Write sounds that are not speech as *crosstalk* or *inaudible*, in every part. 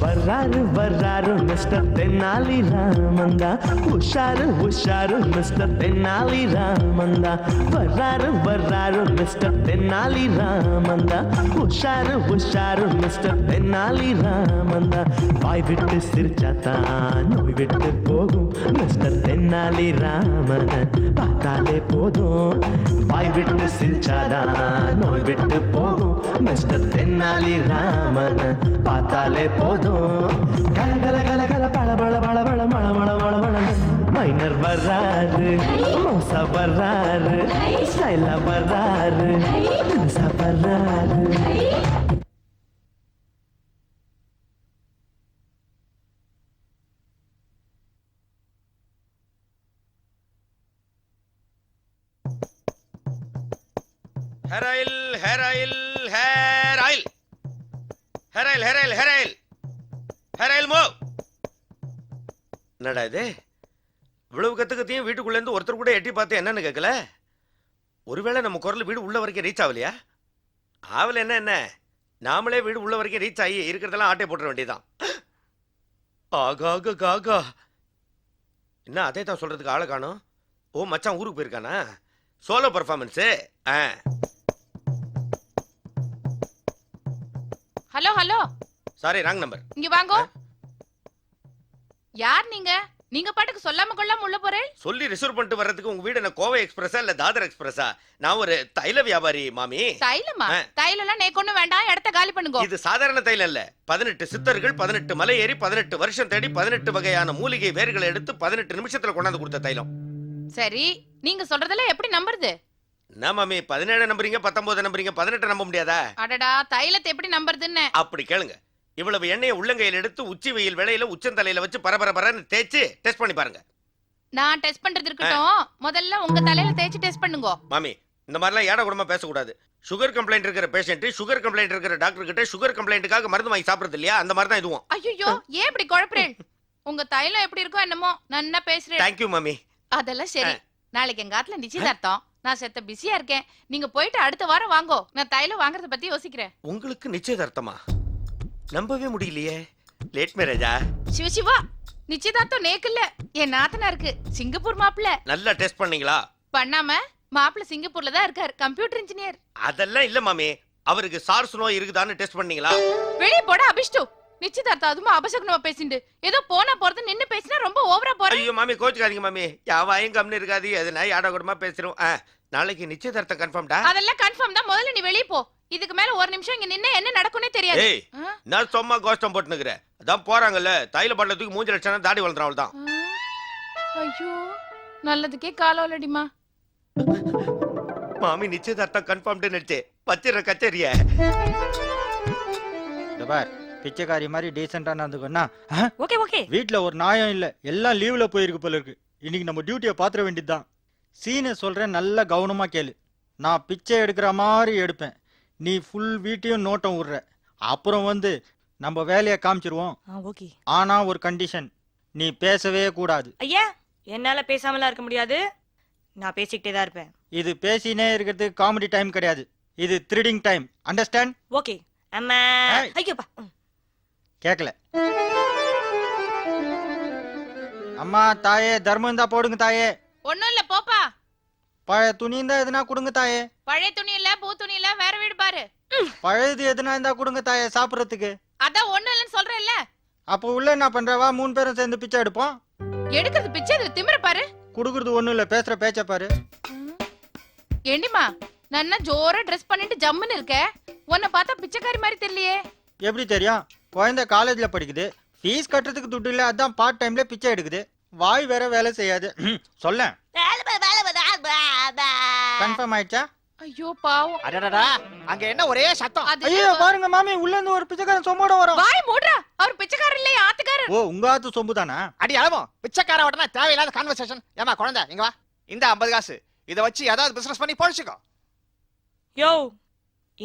வர்றாரு வர்றாரு மிஸ்டர் தென்னாலி ராமந்தா உஷாரு உஷாரு மிஸ்டர் தென்னாலி ராமந்தா வர்றாரு வர்றாரு மிஸ்டர் தென்னாலி ராமந்தா உஷாரு உஷாரு மிஸ்டர் தென்னாலி ராமந்தா வாய் விட்டு சிரிச்சாத்தான் நோய் விட்டு போகும். மிஸ்டர் தென்னாலி ராமன் பார்த்தாலே போதும். வாய் விட்டு சிரிச்சாதான் நோய் விட்டு போகும். மிஸ்டர் தென்னாலி ராமன் பார்த்தாலே போதும். கல கல கல கல பழ பழ பழ பழ மழ மழ மழ மழ மைனர் வர்றாரு மோசா வர்றாரு ஸ்டைலா வர்றாரு வர்றாரு. Hair oil hair oil hair oil hair oil hair oil hair oil hair oil move என்னடா இது? இவ்வளவு கத்துக்கத்தையும் வீட்டுக்குள்ள இருந்து ஒருத்தர் கூட எட்டி பார்த்து என்னன்னு கேட்கல? ஒருவேளை நம்ம குரல் வீடு உள்ள வரைக்கும் ரீச் ஆகலையா? ஆவல என்ன என்ன? நாமளே வீடு உள்ள வரைக்கும் ரீச் ஆகி இருக்கிறதெல்லாம் ஆட்டை போட்டுற வேண்டியதான் ஆகா காகா என்ன அதே தான் சொல்றதுக்கு ஆளை காணும்? ஓ மச்சான் ஊருக்கு போயிருக்கானா? சோலோ பர்ஃபார்மன்ஸு ஆ. Hello hello. Sorry wrong number இங்க வாங்கோ. யார் நீங்க? நீங்க பாட்டுக்கு சொல்லாம கொள்ளாம உள்ள போறேன் சொல்லி ரிசர்வ் பண்ணிட்டு வர்றதுக்கு உங்க வீடு என்ன கோவை எக்ஸ்பிரஸா இல்ல தாதர் எக்ஸ்பிரஸா நான் ஒரு தைல வியாபாரி மாமி. தைலமா? ஆ. தைலம் நேக்கு ஒண்ணு வேண்டாம் இடத்த காலி பண்ணுங்க. இது சாதாரண தைலம் இல்ல. பதினெட்டு சித்தர்கள் பதினெட்டு மலை ஏறி பதினெட்டு வருஷம் தேடி பதினெட்டு வகையான மூலிகை வேர்களை எடுத்து பதினெட்டு நிமிஷத்துல கொண்டாந்து கொடுத்த தைலம். சரி நீங்க சொல்றதெல்லாம் எப்படி நம்புறது? என்ன மாமி பதினேழு நம்புறீங்க பத்தொன்பது நம்புறீங்க பதினெட்டு நம்ப முடியாதா? அடடா தைலத்தை எப்படி நம்புறதுன்னு? அப்படி கேளுங்க. இவ்வளவு எண்ணெயை உள்ளங்கையில் எடுத்து உச்சி வெயில் வேளையில உச்சந்தலையில வச்சு பரபர பரன்னு தேய்ச்சு டெஸ்ட் பண்ணி பாருங்க. நான் டெஸ்ட் பண்றது இருக்கட்டும். முதல்ல உங்க தலையில தேய்ச்சி டெஸ்ட் பண்ணுங்க. மாமி இந்த மாதிரிலாம் ஏட கூடமா பேசக்கூடாது. சுகர் கம்ப்ளைண்ட் இருக்கிற பேஷண்ட் சுகர் கம்ப்ளைண்ட் இருக்கிற டாக்டர் கிட்ட சுகர் கம்ப்ளைண்ட்டுக்காக மருந்து வாங்கி சாப்பிடுறது இல்லையா? அந்த மாதிரி தான் இதுவும். ஐயோ ஏன் இப்படி குழப்பறேன்? உங்க தைலம் எப்படி இருக்கோ என்னமோ நன்னா பேசுறேன். தேங்க்யூ மாமி. அதெல்லாம் சரி. நாளைக்கு எங்க ஆத்துல நிச்சயதார்த்தம். நான் செத்த பிஸியா இருக்கேன். நீங்க போயிட்டு அடுத்த வாரம் வாங்கோ. நான் தைலம் வாங்குறத பத்தி யோசிக்கிறேன். உங்களுக்கு நிச்சயதார்த்தமா? நம்பவே முடியலையே. லேட் மேரேஜா சிவ சிவா நிச்சயதார்த்தம் நேக்கு இல்ல என் நாத்தனா இருக்கு சிங்கப்பூர் மாப்பிள்ள. நல்லா டெஸ்ட் பண்ணீங்களா? பண்ணாம மாப்பிள்ள சிங்கப்பூர்ல தான் இருக்காரு. Computer engineer. அதெல்லாம் இல்ல மாமி. அவருக்கு சார்ஸ் நோய் இருக்குதான்னு டெஸ்ட் பண்ணீங்களா? வெளிய போட அபிஷ்டு. நிச்சயதார்த்தம் அதுமா அபசகுனமா பேசிண்டு. ஏதோ போனா போறது நின்னு பேசினா ரொம்ப ஓவரா போறேன். ஐயோ மாமி கோச்சுக்காதீங்க மாமி. யாவாயும் கம்னு இருக்காது. எதுனா யாட கூடமா பேசுறோம் ஆ, நாளைக்கு நிச்சயதார்த்தம் கன்ஃபார்ம்டா அதெல்லாம் கன்ஃபார்ம் தான். முதல்ல நீ வெளிய போ. இதுக்கு மேல ஒரு நிமிஷம் இங்க நின்னு என்ன நடக்கும்னே தெரியாது. ஏய்? நான் சும்மா கோஷ்டம் போட்டுனுக்குற அதான் போறாங்கல்ல தைல பட்டத்துக்கு மூஞ்சி லட்சணம் தாடி வளர்ந்துறாள் தான்? ஐயோ நல்லதுக்கே காலோலடிமா மாமி நிச்சயதார்த்தம் கன்ஃபார்ம்டு நினைச்சே. வச்சிடுற கச்சேரிய. பார் பிச்சைக்காரி மாதிரி டீசெண்டா நடந்துக்கோன்னா ஓகே ஓகே. வீட்ல ஒரு நாயம் இல்ல. எல்லாம் லீவ்ல போயிருக்கு போல இருக்கு. இன்னைக்கு நம்ம டியூட்டியை பாத்திர வேண்டியதுதான். சீனை சொல்றேன் நல்ல கவனமா கேளு. நான் பிச்சை எடுக்கிற மாதிரி எடுப்பேன். நீ ஃபுல் வீட்டையும் நோட்டம் விடுற அப்புறம் வந்து நம்ம வேலையை காமிச்சிருவோம். ஓகே. ஆனா ஒரு கண்டிஷன் நீ பேசவே கூடாது. ஐயா என்னால பேசாமலாம் இருக்க முடியாது. நான் பேசிக்கிட்டே தான் இருப்பேன். இது பேசினே இருக்கிறது காமெடி டைம் கிடையாது. இது த்ரிடிங் டைம் அண்டர்ஸ்டாண்ட் ஓகே. அம்மா. ஏய். ஐயோப்பா. கேட்கல அம்மா தாயே தர்மம் இருந்தா போடுங்க தாயே. ஒண்ணும் இல்ல போப்பா. பழைய துணி இருந்தா எதுனா கொடுங்க தாயே. பழைய துணி இல்ல பூ துணி இல்ல வேற வீடு பாரு. பழையது எதுனா இருந்தா கொடுங்க தாயே சாப்பிடறதுக்கு. அதான் ஒண்ணும் இல்லன்னு சொல்றேன்ல. அப்போ உள்ள என்ன பண்றவா மூணு பேரும் சேர்ந்து பிச்சை எடுப்போம். எடுக்கிறது பிச்சை இதுல திமிர பாரு. குடுக்குறது ஒண்ணும் இல்ல பேசுற பேச்ச பாரு. ஏண்டிமா நான் ஜோரா ட்ரெஸ் பண்ணிட்டு ஜம்முன்னு இருக்க. உன்னை பார்த்தா பிச்சைக்காரி மாதிரி தெரியலையே. எப்படி தெரியும்? குழந்தை காலேஜ்ல படிக்குது. ஃபீஸ் கட்டுறதுக்கு துட்டு இல்ல அதான் பார்ட் டைம்ல பிச்சை எடுக்குது. வாய் வேற வேலை செய்யாது. சொல்ல கன்ஃபார்ம் ஆயிடுச்சா? ஐயோ பாவம். அடடடா அங்க என்ன ஒரே சத்தம்? ஐயோ பாருங்க மாமி உள்ள இருந்து ஒரு பிச்சைக்காரன் சொம்போட வரும். வாய் மூடுறா. அவர் பிச்சைக்காரர் இல்லையா ஆத்துக்காரர்? ஓ உங்க ஆத்து சொம்பு தானா? அடி அளவோ. பிச்சைக்கார உடனே தேவையில்லாத கான்வர்சேஷன் ஏமா குழந்தை இங்க வா. இந்த ஐம்பது காசு. இத வச்சு ஏதாவது பிசினஸ் பண்ணி பொழைச்சுக்கோ. யோ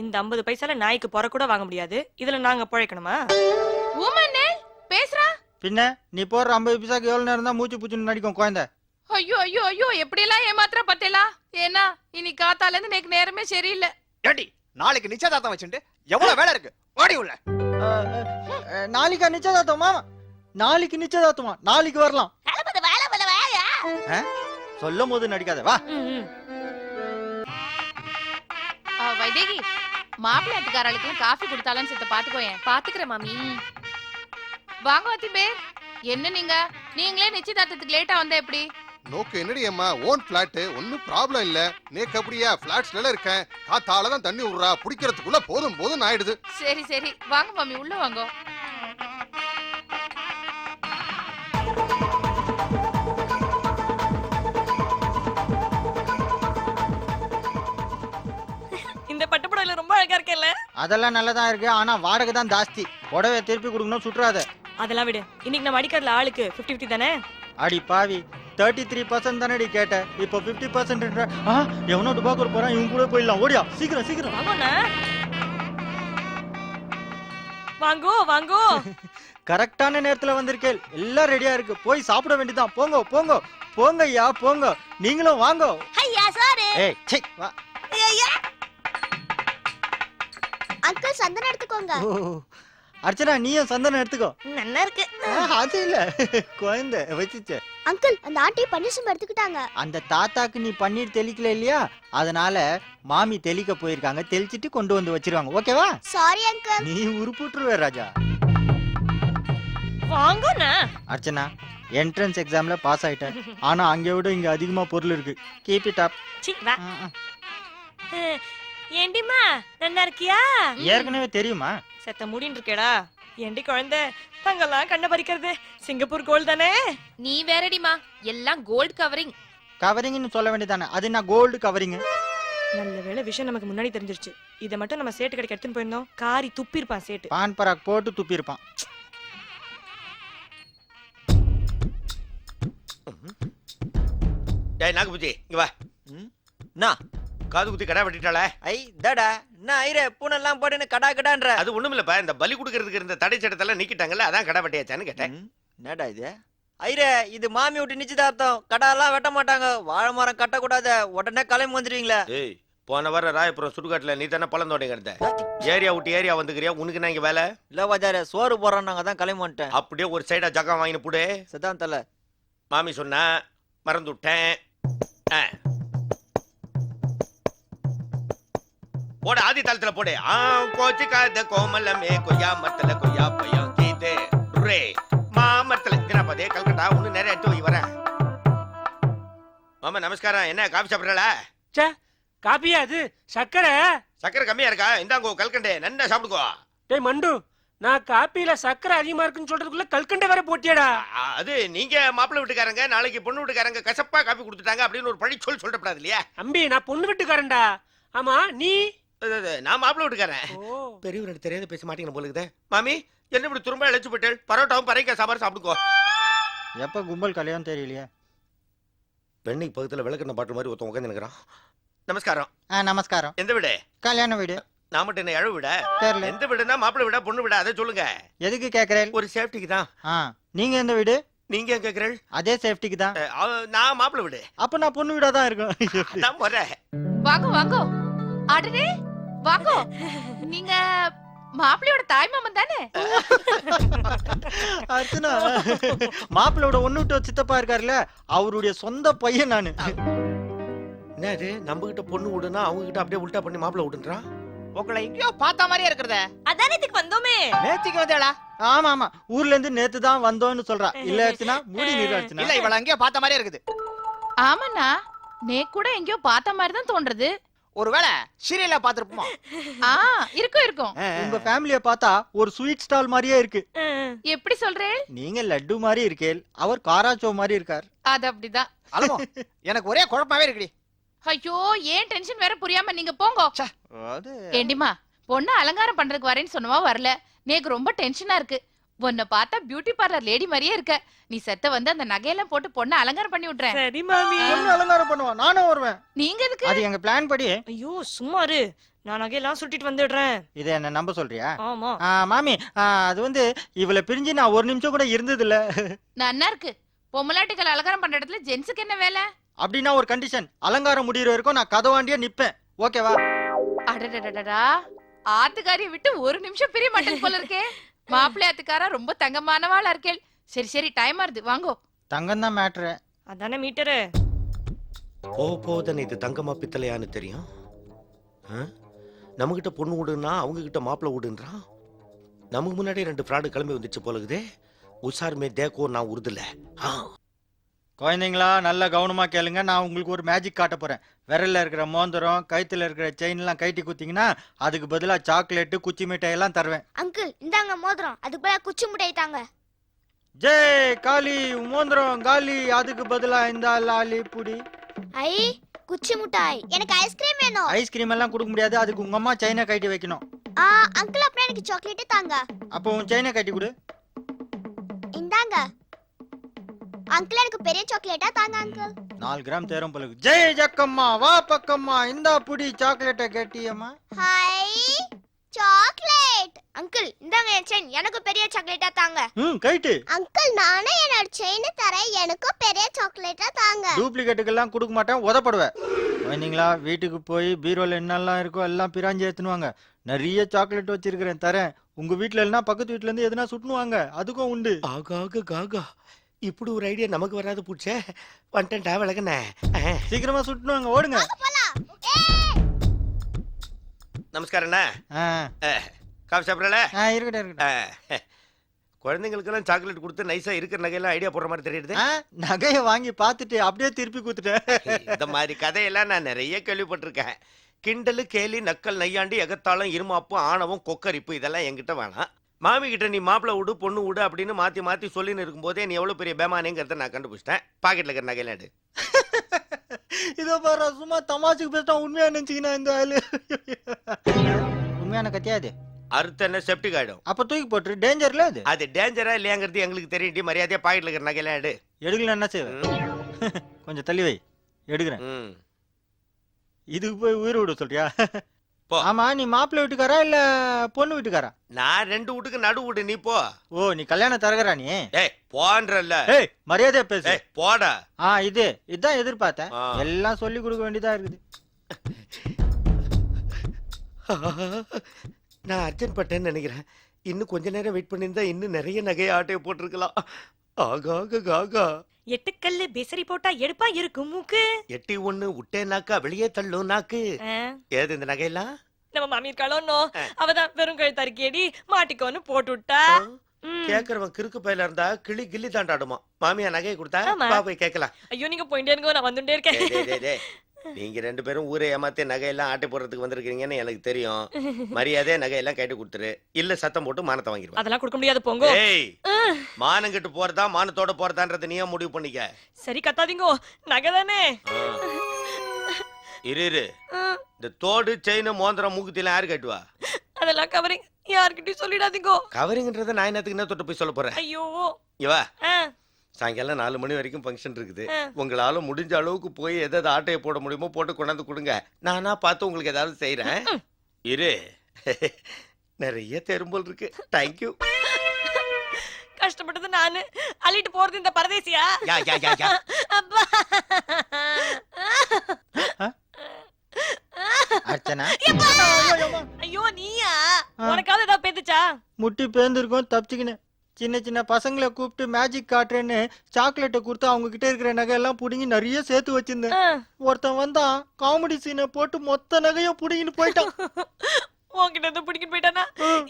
இந்த ஐம்பது பைசால நாய்க்கு பொற கூட வாங்க முடியாது. இதுல நாங்க பிழைக்கணுமா? உமனே பேசுறா. பின்ன நீ போடுற ஐம்பது பைசாக்கு எவ்வளவு நேரம் தான் மூச்சு பூச்சுன்னு நடிக்கும் குழந்தை. ஐயோ ஐயோ ஐயோ எப்படி எல்லாம் ஏமாத்திர பத்தேலா? ஏன்னா இனி காத்தால இருந்து நேக்கு நேரமே சரியில்லை. ஏடி நாளைக்கு நிச்சயதார்த்தம் வச்சுட்டு எவ்வளவு வேலை இருக்கு? ஓடி உள்ள. நாளைக்கா நிச்சயதார்த்தம்? மாமா நாளைக்கு நிச்சயதார்த்தமா? நாளைக்கு வரலாம். சொல்லும் போது நடிக்காத வா. வைதேகி மாப்பிள்ளை ஆட்டுக்காரர்களுக்கு காஃபி கொடுத்தாலும் சித்த பாத்துக்கோயேன் பாத்துக்கிறேன் மாமி. வாங்க வத்திபே. என்ன நீங்க? நீங்களே நிச்சயதார்த்தத்துக்கு லேட்டா வந்தா எப்படி? நோக்கு என்னடி அம்மா? ஓன் பிளாட் ஒன்னும் ப்ராப்ளம் இல்ல. நேக்கு அப்படியா? பிளாட்ஸ்ல இருக்கேன். காத்தால தான் தண்ணி விடுறா புடிக்கிறதுக்குள்ள போதும் போதும் ஆயிடுது. சரி சரி. வாங்க மாமி. உள்ள வாங்க. இந்த பட்டுப்புடவைல ரொம்ப அழகா இருக்கேல்ல? அதெல்லாம் நல்லதா இருக்கு. ஆனா வாடகை தான் ஜாஸ்தி. புடவை திருப்பி கொடுக்கணும் சுற்றாத அதெல்லாம் விடு. இன்னைக்கு நம்ம அடிக்கிறதுல ஆளுக்கு 50 50 தானே? அடி பாவி. தேர்ட்டி த்ரீ பர்சன்ட் தானடி கேட்டேன். இப்போ ஃபிஃப்டி பர்சன்ட் ஆ எவனோ டுபாக்கூர் போறான் இவங்க கூட போயிடலாம். ஓடியா சீக்கிரம் சீக்கிரம். வாங்கோ வாங்கோ. *laughs* கரெக்டான நேரத்துல வந்திருக்கேன் எல்லாம் ரெடியா இருக்கு. போய் சாப்பிட வேண்டியதான் போங்க போங்க. போங்க ஐயா போங்க. நீங்களும் வாங்க. ஐயா சாரு. ஏய் சீ வா. அங்கிள் சந்தனம் எடுத்துக்கோங்க. ஓ, அர்ச்சனா நீயும் சந்தனம் எடுத்துக்கோ. நல்லா இருக்கு ஆ, அது இல்ல. குழந்தை வச்சுச்சு. அங்கிள் அந்த ஆண்டி பன்னீர்சம் எடுத்துக்கிட்டாங்க. அந்த தாத்தாக்கு நீ பன்னீர் தெளிக்கல இல்லையா? அதனால மாமி தெளிக்க போயிருக்காங்க. தெளிச்சிட்டு கொண்டு வந்து வச்சிருவாங்க. ஓகேவா? Sorry uncle. நீ உருப்புட்டுருவே ராஜா. வாங்கோண்ணா. அர்ச்சனா என்ட்ரன்ஸ் எக்ஸாம்ல பாஸ் ஆயிட்டேன். ஆனா அங்க விட இங்க அதிகமா பொருள் இருக்கு. கீப் இட் அப் சி வா. ஏண்டிமா நல்லா இருக்கியா? ஏற்கனவே தெரியுமா? செத்த முடின்னு இருக்கேடா ஏண்டி குழந்தை தங்கெல்லாம் கண்ணை பறிக்கிறது. சிங்கப்பூர் கோல் தானே? நீ வேறடிமா எல்லாம் கோல்ட் கவரிங் கவரிங்னு சொல்ல வேண்டியதானே அது நான் கோல்டு கவரிங் நல்ல வேளை விஷயம் நமக்கு முன்னாடி தெரிஞ்சிருச்சு. இதை மட்டும் நம்ம சேட்டு கடைக்கு எடுத்துன்னு போயிருந்தோம். காரி துப்பிருப்பான் சேட்டு. பான் பராக் போட்டு துப்பி இருப்பான் டேய் நாகபூஜி இங்க வா. என்ன? காது குத்தி கடை வெட்டிட்டாளே. ஐ தடா என்ன ஐரே பூனெல்லாம் போட்டுன்னு கடா கடான்ற. அது ஒண்ணுமில்லப்பா இந்த பலி கொடுக்கறதுக்கு இருந்த தடை சட்டத்தெல்லாம் நீக்கிட்டாங்கல்ல அதான் கடை வெட்டியாச்சான்னு கேட்டேன். என்னடா இது? ஐரே இது மாமி விட்டு நிச்சயதார்த்தம். கடாலாம் வெட்ட மாட்டாங்க. வாழை மரம் கட்டக்கூடாது. உடனே கிளம்பி வந்துடுவீங்களா ஏய் போன வாரம் ராயபுரம் சுடுகாட்டுல நீ தானே பழம் கிடந்த ஏரியா விட்டு ஏரியா வந்துக்கிறியா? உனக்கு என்ன இங்க வேலை? இல்ல வாஜாரே சோறு போடுறோம் நாங்க தான் கிளம்பி வந்துட்டேன். அப்படியே ஒரு சைடா ஜக்கம் வாங்கினு போடு. சித்தாந்த தல மாமி சொன்னா மறந்து விட்டேன். ஆ. போடு ஆதி தாளத்துல போடு. ஆ கோச்சு காத கோமலமே கொய்யா மத்தல கொய்யா பையன் கீதே ரே மாமத்தல தினா பாதே கல்கட்டா ஒண்ணு நிறைய எடுத்து வை வரேன் மாமா நமஸ்காரம். என்ன காபி சாப்பிடுறல காப்பியா அது சக்கரை சக்கரை கம்மியா இருக்கா? இந்தாங்கோ கல்கண்டே நன்னா சாப்பிடுக்கோ டேய் மண்டு நான் காப்பியில சக்கரை அதிகமா இருக்குன்னு சொல்றதுக்குள்ள கல்கண்டை வேற போட்டியாடா. அது நீங்க மாப்பிள்ளை வீட்டுக்காரங்க நாளைக்கு பொண்ணு வீட்டுக்காரங்க கசப்பா காப்பி கொடுத்துட்டாங்க அப்படின்னு ஒரு பழி சொல் சொல்லப்படாது இல்லையா? அம்பி நான் பொண்ணு வீட்டுக்காரன்டா. ஆமா நீ? நான் மாப்பிள்ளை வீட்டுக்காரன். ஓ. பெரியவர்கிட்ட தெரியாத பேச மாட்டீங்க போல இருக்குதே. மாமி என்ன இப்படி துரும்ப இழைச்சு போயிட்டேன் பரோட்டாவும் பறைக்காய் சாம்பார் சாப்பிடுக்கோ. எப்ப கும்பல் கல்யாணம் தெரியலையே? பெண்ணைக்கு பக்கத்துல விளக்கண்ண பாட்டு மாதிரி ஒருத்தன் உட்காந்து நிற்கிறான் நமஸ்காரம். ஆ நமஸ்காரம். எந்த வீடு? கல்யாண வீடு. நான் மட்டும் என்ன இழவு விட? தெரியல. எந்த வீடுனா மாப்பிள்ளை வீடா பொண்ணு வீடா? அதை சொல்லுங்க. எதுக்கு கேக்குறேன் ஒரு சேஃப்டிக்கு தான். ஆ நீங்க எந்த வீடு? நீங்க ஏன் கேக்குறீள்? அதே சேஃப்டிக்கு தான். நான் மாப்பிள்ளை வீடு. அப்ப நான் பொண்ணு வீடா தான் இருக்கும் நான் போறேன். வாங்க வாங்க. அடனே வாங்க. நீங்க மாப்பிள்ளையோட தாய் மாமன் தானே? அர்ச்சனா மாப்பிள்ளோட ஒண்ணு விட்டு சித்தப்பா இருக்காருல்ல அவருடைய சொந்த பையன் நானு. என்ன இது நம்ம கிட்ட பொண்ணு விடுனா அவங்க கிட்ட அப்படியே உல்டா பண்ணி மாப்பிள்ளை விடுன்றான் உங்களை எங்கேயோ பார்த்த மாதிரியே இருக்கிறதே. அதானே இதுக்கு வந்தோமே. நேத்திக்கு வந்தேடா ஆமா ஆமா ஊர்ல இருந்து நேத்து தான் வந்தோம்னு சொல்றா. இல்ல அர்ச்சனா மூடி நீர் அர்ச்சனா. இல்ல இவள எங்கேயோ பார்த்த மாதிரியே இருக்குது. ஆமாண்ணா நே கூட எங்கேயோ பார்த்த மாதிரி தான் தோன்றது ஒருவேளை சீரியல்ல பாத்துருப்போமா ஆ இருக்கும் இருக்கும். உங்க ஃபேமிலிய பார்த்தா ஒரு ஸ்வீட் ஸ்டால் மாதிரியே இருக்கு. எப்படி சொல்றேன் நீங்க லட்டு மாதிரி இருக்கேல் அவர் காராச்சோ மாதிரி இருக்கார். அது அப்படிதான். அலமோ எனக்கு ஒரே குழப்பமாவே இருக்குடி. ஐயோ ஏன் டென்ஷன் வேற புரியாம நீங்க போங்க. அது ஏண்டிமா பொண்ணு அலங்காரம் பண்றதுக்கு வரேன்னு சொன்னவா வரல. நேக்கு ரொம்ப டென்ஷனா இருக்கு. உன்னை பார்த்தா பியூட்டி பார்லர் லேடி மாதிரியே இருக்க. நீ செத்த வந்து அந்த நகையெல்லாம் போட்டு பொண்ணை அலங்காரம் பண்ணி விட்டுறேன். சரி மாமி. பொண்ணு அலங்காரம் பண்ணுவா. நானும் வருவேன். நீங்க எதுக்கு? அது எங்க பிளான் படி. ஐயோ சும்மா இரு. நான் நகையெல்லாம் சுட்டிட்டு வந்துடுறேன். இதை என்ன நம்ப சொல்றியா? ஆமா. ஆ, மாமி ஆ, அது வந்து இவளை பிரிஞ்சு நான் ஒரு நிமிஷம் கூட இருந்தது இல்ல நன்னா இருக்கு? பொம்மலாட்டிகள் அலங்காரம் பண்ற இடத்துல ஜென்ஸுக்கு என்ன வேலை? அப்படின்னா ஒரு கண்டிஷன் அலங்காரம் முடியிற வரைக்கும் நான் கதவாண்டியே நிப்பேன். ஓகேவா அடடடடடா. ஆத்துக்காரிய விட்டு ஒரு நிமிஷம் பிரிய மாட்டேன் போல இருக்கே. மாப்பிள்ளை ஆத்துக்காரா ரொம்ப தங்கமானவாளா இருக்கேள். சரி சரி டைம் ஆறுது. வாங்கோ. தங்கம் தான் மேட்ரு அதானே மீட்டரு போக போதன் இது தங்கமா பித்தளையான்னு தெரியும். நம்மகிட்ட பொண்ணு விடுன்னா அவங்க கிட்ட மாப்பிள்ளை விடுன்றான் நமக்கு முன்னாடி ரெண்டு ஃப்ராடு கிளம்பி வந்துச்சு போலகுதே உஷார் மே தேக்கோ நான் உறுதல குழந்தைங்களா நல்லா கவனமா கேளுங்க. நான் உங்களுக்கு ஒரு மேஜிக் காட்ட போறேன். விரல்ல இருக்கிற மோந்திரம் கழுத்துல இருக்கிற செயின் எல்லாம் கைட்டி குத்திங்கன்னா அதுக்கு பதிலா சாக்லேட்டு குச்சி மிட்டாய் எல்லாம் தருவேன். அங்கிள் இந்தாங்க மோதிரம். அதுக்கு பதிலா குச்சி முட்டை தாங்க. ஜெய் காளி மோந்திரம் காலி அதுக்கு பதிலா இந்த லாலி புடி ஐ குச்சி முட்டாய். எனக்கு ஐஸ்கிரீம் வேணும். ஐஸ்கிரீம் எல்லாம் கொடுக்க முடியாது. அதுக்கு உங்க அம்மா சைனா கட்டி வைக்கணும். ஆ அங்கிள் அப்புறம் எனக்கு சாக்லேட்டே தாங்க. அப்போ உன் சைனா கட்டி கொடு. இந்தாங்க. அங்கிள் எனக்கு பெரிய சாக்லேட்டா தாங்க அங்கிள் நாலு கிராம் தேரும் பழகு ஜெய் ஜக்கம்மா வா பக்கம்மா. இந்தா புடி சாக்லேட்டை கட்டியம்மா. ஹாய் சாக்லேட் அங்கிள் இந்தாங்க என் செயின் எனக்கு பெரிய சாக்லேட்டா தாங்க. ம் கைட்டு. அங்கிள் நானே என்னோட செயின் தரேன். எனக்கும் பெரிய சாக்லேட்டா தாங்க. டூப்ளிகேட்டுக்கெல்லாம் கொடுக்க மாட்டேன். உதப்படுவேன். குழந்தைங்களா வீட்டுக்கு போய் பீரோல என்னெல்லாம் இருக்கோ எல்லாம் பிராஞ்சி எடுத்துனுவாங்க நிறைய சாக்லேட் வச்சிருக்கிறேன் தரேன். உங்க வீட்ல இல்லைன்னா பக்கத்து வீட்ல இருந்து எதுனா சுட்டுனுவாங்க. அதுக்கும் உண்டு. ஆகாக காகா இப்படி ஒரு ஐடியா நமக்கு வராது பூச்சே. வந்துட்டேன்டா விளக்கண்ணே சீக்கிரமா சுட்டுனுவாங்க ஓடுங்க. போலாம். நமஸ்காரண்ணா ஆ, காஃபி சாப்பிட்றல? ஆ, இருக்கட்டும் இருக்கட்டும். குழந்தைங்களுக்கெல்லாம் சாக்லேட் கொடுத்து நைஸா இருக்கிற நகையெல்லாம் ஐடியா போடுற மாதிரி தெரியுது. நகையை வாங்கி பார்த்துட்டு அப்படியே திருப்பி கொடுத்துட்டேன். இந்த மாதிரி கதையெல்லாம் நான் நிறைய கேள்விப்பட்டிருக்கேன். கிண்டலு கேலி நக்கல் நையாண்டி எகத்தாளம் இருமாப்பு ஆணவம் கொக்கரிப்பு இதெல்லாம் என்கிட்ட வேணாம். மாமி கிட்ட நீ மாப்பிளை விடு பொண்ணு விடு அப்படின்னு மாத்தி மாத்தி சொல்லின்னு இருக்கும்போதே நீ எவ்வளவு பெரிய பேமானேங்கிறத நான் கண்டுபிடிச்சிட்டேன். பாக்கெட்ல இருக்கிற நகையில எடு. *laughs* இதோ பாரு சும்மா தமாஷுக்கு பேசிட்டா உண்மையா நினைச்சீங்கன்னா இந்த ஆளு? *laughs* உண்மையான கத்தியாது அறுத்து என்ன செப்டிக் ஆயிடும். அப்ப தூக்கி போட்டுரு டேஞ்சர்ல அது? அது டேஞ்சரா இல்லையாங்கிறது எங்களுக்கு தெரியும். மரியாதையா பாக்கெட்ல இருக்கிற நகையெல்லாம் எடு. எடுக்கல என்ன செய்வேன் *laughs* கொஞ்சம் தள்ளி வை. எடுக்கிறேன். இதுக்கு போய் உயிர் விட சொல்றியா? போ. ஆமா நீ மாப்பிள்ளை வீட்டுக்காரா இல்ல பொண்ணு வீட்டுக்காரா? நான் ரெண்டு வீட்டுக்கு நடு வீடு நீ போ. ஓ நீ கல்யாணம் தரகரா நீ? ஏய் போன்றல்ல. ஏய் மரியாதையா பேசு. ஏய் போடா. ஆ இது இதான் எதிர்பார்த்தேன். எல்லாம் சொல்லி கொடுக்க வேண்டியதா இருக்குது. நான் அர்ஜென்ட் பட்டேன்னு நினைக்கிறேன். இன்னும் கொஞ்ச நேரம் வெயிட் பண்ணியிருந்தா இன்னும் நிறைய நகையை ஆட்டையை போட்டிருக்கலாம். ஆகாக காகா எட்டுக்கல்லு பெசரி போட்டா எடுப்பா இருக்கும் மூக்கு. எட்டி ஒண்ணு விட்டேனாக்கா வெளியே தள்ளும் நாக்கு. ஏது இந்த நகையெல்லாம்? நம்ம மாமி இருக்காளோன்னோ ஆ. அவதான் வெறும் கழுத்தறிக்கேடி மாட்டிக்கோன்னு போட்டு விட்டா. கேக்குறவன் கிறுக்கு பையில இருந்தா கிளி கிள்ளி தாண்டாடுமா. மாமியா நகையை கொடுத்தா போய் கேட்கலாம். ஐயோ நீங்க போயிட்டே இருங்க நான் வந்துட்டே இருக்கேன். நீங்க ரெண்டு பேரும் ஊரை ஏமாத்தி நகையெல்லாம் ஆட்டை போடுறதுக்கு வந்திருக்கீங்கன்னு எனக்கு தெரியும். மரியாதையா நகையெல்லாம் கேட்டு கொடுத்துரு. இல்ல சத்தம் போட்டு மானத்தை வாங்கிடுவேன் அதெல்லாம் கொடுக்க முடியாது போங்கோ. ஏய் மானம் கெட்டு போறதா மானத்தோட போறதான்றத நீயே முடிவு பண்ணிக்க. சரி கத்தாதீங்கோ. நகை தானே. இரு இரு. இந்த தோடு செயின் மோந்திரம் மூக்குத்தில யாரு கட்டுவா? அதெல்லாம் கவரிங் யார்கிட்டயும் சொல்லிடாதீங்கோ. கவரிங்கன்றத நான் என்னத்துக்கு என்ன தொட்டு போய் சொல்ல போறேன்? ஐயோ. இவா சாயங்காலம் நாலு மணி வரைக்கும் ஃபங்க்ஷன் இருக்குது. உங்களால முடிஞ்ச அளவுக்கு போய் எதாவது ஆட்டையை போட முடியுமோ போட்டு கொண்டாந்து கொடுங்க. நானா பார்த்து உங்களுக்கு ஏதாவது செய்யறேன் இரு. நிறைய தெரும்பல் இருக்கு. தேங்க்யூ கஷ்டப்பட்டது நானு. அள்ளிட்டு போறது இந்த பரதேசியா? யா யா யா யா. அப்பா. அர்ச்சனா? ஐயோ நீயா. உனக்காவது ஏதாவது பேத்துச்சா? முட்டி பேந்திருக்கும் தப்பிச்சுக்கினேன். சின்ன சின்ன பசங்களை கூப்பிட்டு மேஜிக் காட்டுறேன்னு சாக்லேட்டை கொடுத்து அவங்க கிட்ட இருக்கிற நகையெல்லாம் புடுங்கி நிறைய சேர்த்து வச்சிருந்தேன். ஒருத்தன் வந்தான் காமெடி சீனை போட்டு மொத்த நகையும் புடுங்கின்னு போயிட்டான். *laughs* உன்கிட்ட இருந்து பிடிக்கிட்டு போயிட்டானா?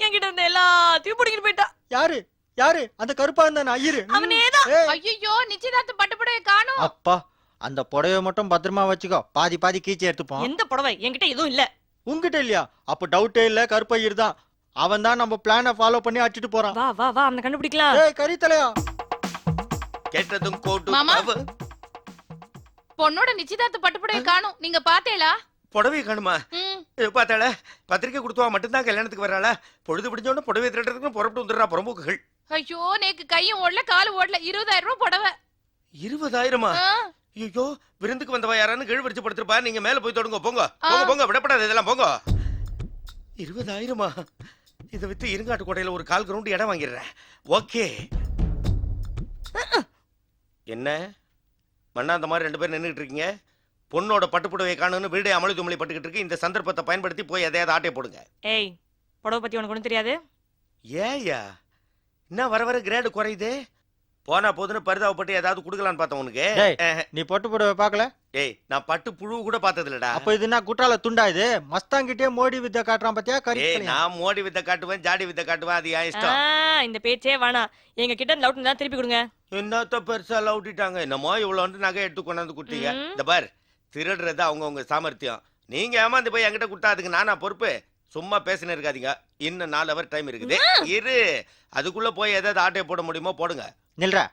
என்கிட்ட இருந்த எல்லாத்தையும் பிடிக்கிட்டு போயிட்டான் யாரு? யாரு? அந்த கருப்பா இருந்தான? ஐயரு ஐயோ நிச்சயதார்த்த பட்டுப்படையை காணும். அப்பா அந்த புடவைய மட்டும் பத்திரமா வச்சுக்கோ. பாதி பாதி கீச்சி எடுத்துப்போம். எந்த புடவை? என்கிட்ட எதுவும் இல்ல. உங்ககிட்ட இல்லையா? அப்ப டவுட்டே இல்ல கருப்பையர் தான் அவன் தான் நம்ம பிளான ஃபாலோ பண்ணி அடிச்சிட்டு போறான். வா வா வா அவனை கண்டுபிடிக்கலாம். ஏய் கரித்தலையா? கெட்டதும் கோட்டு மாமா. அவ. பொண்ணோட நிச்சயதார்த்த பட்டுப்படையை காணும். நீங்க பாத்தேளா புடவை காணுமா? ம். ஏ, பார்த்தாள பத்திரிக்கை கொடுத்துவா மட்டும்தான் கல்யாணத்துக்கு வர்றாளா? பொழுது பிடிச்சோன்னு புடவை திருடுறதுக்கு புறப்பட்டு வந்துடுறா புறம்போக்குகள். ஐயோ நேக்கு கையும் ஓடல காலும் ஓடல. இருபதாயிரம் ரூபாய் புடவை. இருபதாயிரமா? ஆ, ஐயோ விருந்துக்கு வந்தவா யாரான்னு கீழ்வரிச்சு படுத்திருப்பா. நீங்க மேல போய் தொடுங்க போங்க. போங்க போங்க விடப்படாது இதெல்லாம் போங்க. இருபதாயிரமா? இதை வித்து இருங்காட்டு கோட்டையில ஒரு கால் கிரவுண்ட் இடம் வாங்கிடுறேன். ஓகே. என்ன? மண்ணா அந்த மாதிரி ரெண்டு பேரும் நின்றுட்டு இருக்கீங்க? பொண்ணோட பட்டுப்புடவை காணுன்னு வீடே அமளி துமளி பட்டுக்கிட்டு இருக்கு. இந்த சந்தர்ப்பத்தை பயன்படுத்தி போய் எதையாவது ஆட்டை போடுங்க. ஏய் புடவை பத்தி உனக்கு ஒண்ணும் தெரியாது? ஏயா என்ன வர வர கிரேடு குறையுது? போனா போதுன்னு பரிதாபப்பட்டு ஏதாவது கொடுக்கலான்னு பார்த்தேன் உனக்கு. நீ பொட்டு புடவை பார்க்கல? ஏய் நான் பட்டு புழு கூட பார்த்தது இல்லடா அப்ப இது என்ன குற்றால துண்டா இது? மஸ்தாங்கிட்டே மோடி வித்தை காட்டுறான் பாத்தியா? கறி நான் மோடி வித்தை காட்டுவேன் ஜாடி வித்தை காட்டுவேன் அது என் இஷ்டம். இந்த பேச்சே வேணாம். எங்க கிட்ட லவுட் தான் திருப்பி கொடுங்க. என்னத்த பெருசா லவுட்டிட்டாங்க என்னமோ இவ்வளவு வந்து நகை எடுத்து கொண்டாந்து குட்டீங்க. இந்த பார் திருடுறது அவங்கவுங்க சாமர்த்தியம். நீங்க ஏமாந்து போய் என்கிட்ட குட்டா அதுக்கு நானா பொறுப்பு? சும்மா பேசினு இருக்காதீங்க. இன்னும் நாலு ஹவர் டைம் இருக்குது. இரு. அதுக்குள்ள போய் எதாவது ஆட்டையை போட முடியுமோ போடுங்க. நில்றா.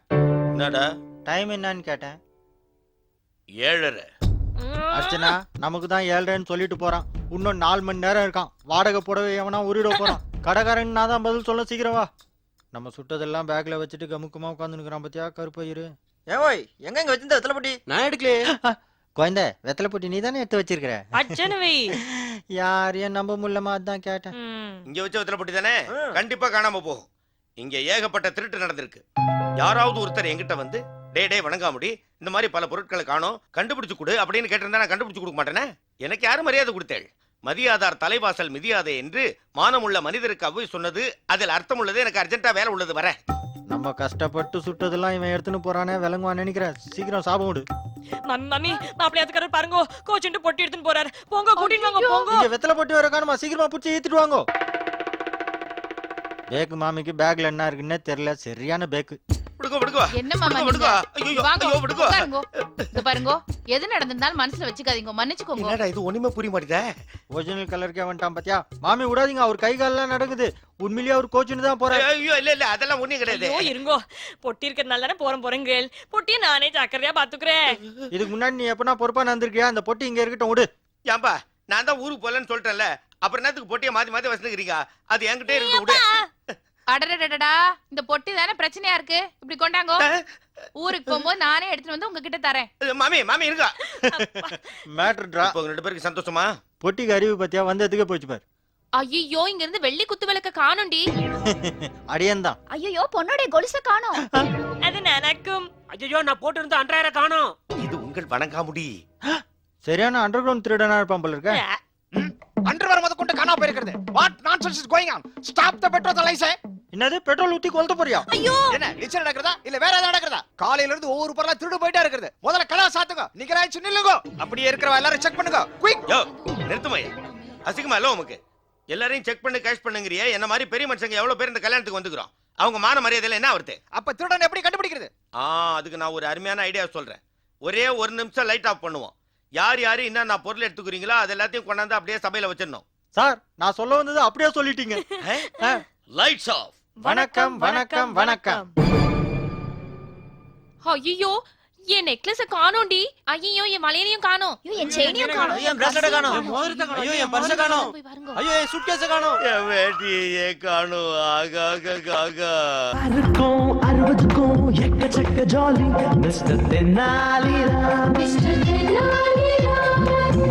என்னடா? டைம் என்னன்னு கேட்டேன். ஏழரை. ம். அர்ச்சனா நமக்கு தான் ஏழ்ரைன்னு சொல்லிட்டு போறான். இன்னும் நாலு மணி நேரம் இருக்கான். வாடகை புடவை எவனா உருவிட போறான். கடைக்காரன் நான் தான் பதில் சொல்ல சீக்கிரம் வா. நம்ம சுட்டதெல்லாம் பேக்ல வச்சுட்டு கமுக்கமா உட்காந்துருக்கிறான் பாத்தியா? கருப்பயிரு ஏன் ஓய் எங்க இங்க வச்சிருந்த வெத்தலை பொட்டி? நான் எடுக்கலையே. *laughs* குழந்தை வெத்தலை பொட்டி நீ தானே எடுத்து வச்சிருக்கிற? அச்சனு வை. *laughs* யாரையும் நம்ப முடியலமா அதான் கேட்டேன். இங்க வச்ச வித்தல பொட்டி தானே. கண்டிப்பா காணாம போகும். இங்க ஏகப்பட்ட திருட்டு நடந்திருக்கு. யாராவது ஒருத்தர் என்கிட்ட வந்து டே டே வணங்காமுடி இந்த மாதிரி பல பொருட்களை காணோம் கண்டுபிடிச்சு கொடு அப்படின்னு கேட்டிருந்தா நான் கண்டுபிடிச்சு கொடுக்க மாட்டேனே? எனக்கு யாரும் மரியாதை கொடுத்தேள்? மதியாதார் தலைவாசல் மிதியாதே என்று மானமுள்ள மனிதருக்கு அவ்வை சொன்னது அதில் அர்த்தம் உள்ளது எனக்கு அர்ஜென்ட்டா வேலை உள்ளது வர. நம்ம கஷ்டப்பட்டு சுட்டதெல்லாம் இவன் எடுத்துன்னு போறானே விளங்குவான் நினைக்கிறேன் சீக்கிரம் சாபம் விடு. மம்மி மாப்பிள்ளை அதுக்காரர் பாருங்க கோச்சுட்டு பொட்டி எடுத்துன்னு போறாரு. போங்க கூட்டிட்டு வாங்க போங்க. இங்க வெத்தலை பொட்டி வர காணுமா? சீக்கிரமா பிடிச்சி ஏத்திட்டு வாங்கோ. பேக்கு மாமிக்கு பேக்ல என்ன இருக்குன்னே தெரியல. சரியான பேக்கு என்ன மாமா நீங்க? வாங்க உட்காருங்கோ. இது பாருங்கோ. எது நடந்திருந்தாலும் மனசுல வச்சுக்காதீங்க. மன்னிச்சுக்கோங்க. என்னடா இது? ஒண்ணுமே புரிய மாட்டேதே ஒரிஜினல் கலருக்கே வந்துட்டான் பாத்தியா? மாமி விடாதீங்க. அவர் கை கால்லாம் நடக்குது. உண்மையிலேயே அவர் கோச்சுன்னு தான் போறாரு. ஐயோ இல்ல இல்ல. அதெல்லாம் ஒண்ணும் கிடையாது. ஐயோ இருங்கோ. பொட்டி இருக்கிறதுனால தானே போறேன் போறேங்க பொட்டியை நானே ஜாக்கிரதையா பாத்துக்கிறேன். இதுக்கு முன்னாடி நீ எப்பனா பொறுப்பா நடந்திருக்கியா? அந்த பொட்டி இங்க இருக்கட்டும் விடு. ஏன்பா நான் தான் ஊருக்கு போலன்னு சொல்லிட்டேன்ல. அப்புறம் என்னத்துக்கு பொட்டியை மாத்தி மாத்தி வச்சுக்கிறீங்க அது என்கிட்ட இருக்கு விடு. அடடடடா இந்த பொட்டி தானே பிரச்சனையா இருக்கு? இப்படி கொண்டாங்கோ. ஊருக்கு போகும்போது நானே எடுத்துட்டு வந்து உங்ககிட்ட தரேன். மாமி மாமி இருக்கா? மேட்ருட்ரா இப்போ உங்க ரெண்டு பேருக்கு சந்தோஷமா? பொட்டிக்கு அறிவு பத்தியா? வந்ததுக்கே போச்சு பாரு? ஐயோ இங்க இருந்து வெள்ளி குத்து விளக்க காணும்டி. *laughs* அடியன் தான் ஐயோ பொண்ணோட கொலுச காணோம். அது நடக்கும். ஐயோ நான் போட்டு இருந்த அன்றாயிரம் காணோம். இது உங்கள் வணங்காமுடி. சரியான அண்டர் கிரவுண்ட் திருடனா இருப்பான் போல இருக்க. அண்டர்வேர் முத கொண்டு காணாம போயிருக்கிறது. What nonsense is going on stop the petrol lies என்னது பெட்ரோல் ஊத்தி கொளுத்த போறியா? என்ன நிச்சயம் நடக்கிறதா? இல்ல வேற ஏதாவது நடக்கிறதா? காலையில இருந்து ஒவ்வொரு பொருளா திருடு போயிட்டே இருக்குது முதல்ல கதா சாத்துங்க. நிகராய்ச்சி நில்லுங்க. அப்படியே இருக்கிறவ எல்லாரும் செக் பண்ணுங்க. குயிக் யோ நிறுத்துமையா அசிங்கமா இல்ல உமக்கு? எல்லாரையும் செக் பண்ணி கேஷ் பண்ணுங்கிறிய. என்ன மாதிரி பெரிய மனுஷங்க எவ்வளவு பேர் இந்த கல்யாணத்துக்கு வந்துக்கிறோம்? அவங்க மான மரியாதையில என்ன வருது அப்ப திருடன் எப்படி கண்டுபிடிக்கிறது? ஆ அதுக்கு நான் ஒரு அருமையான ஐடியா சொல்றேன். ஒரே ஒரு நிமிஷம் லைட் ஆஃப் பண்ணுவோம். யார் யாரு என்ன நான் பொருள் எடுத்துக்கிறீங்களோ அது எல்லாத்தையும் கொண்டாந்து அப்படியே சபையில வச்சிடணும். சார் நான் சொல்ல வந்தது அப்படியே சொல்லிட்டீங்க. லைட்ஸ் ஆஃப் வணக்கம் வணக்கம் வணக்கம். ஐயோ என் நெக்லஸ காணோம்டி ஐயோ என் வளையலையும் காணோம். ஐயோ, என் செயினையும் காணோம். ஐயோ என் பிரேஸ்லெட் காணோம். ஐயோ என் பர்ஸ் காணோம். ஐயோ என் சுட்கேஸ் காணோம். என் வேட்டியே காணும். ஆகாக காகா யாருக்கும் அறுபதுக்கும் எக்கச்சக்க ஜாலி. மிஸ்டர் தென்னாலிராம்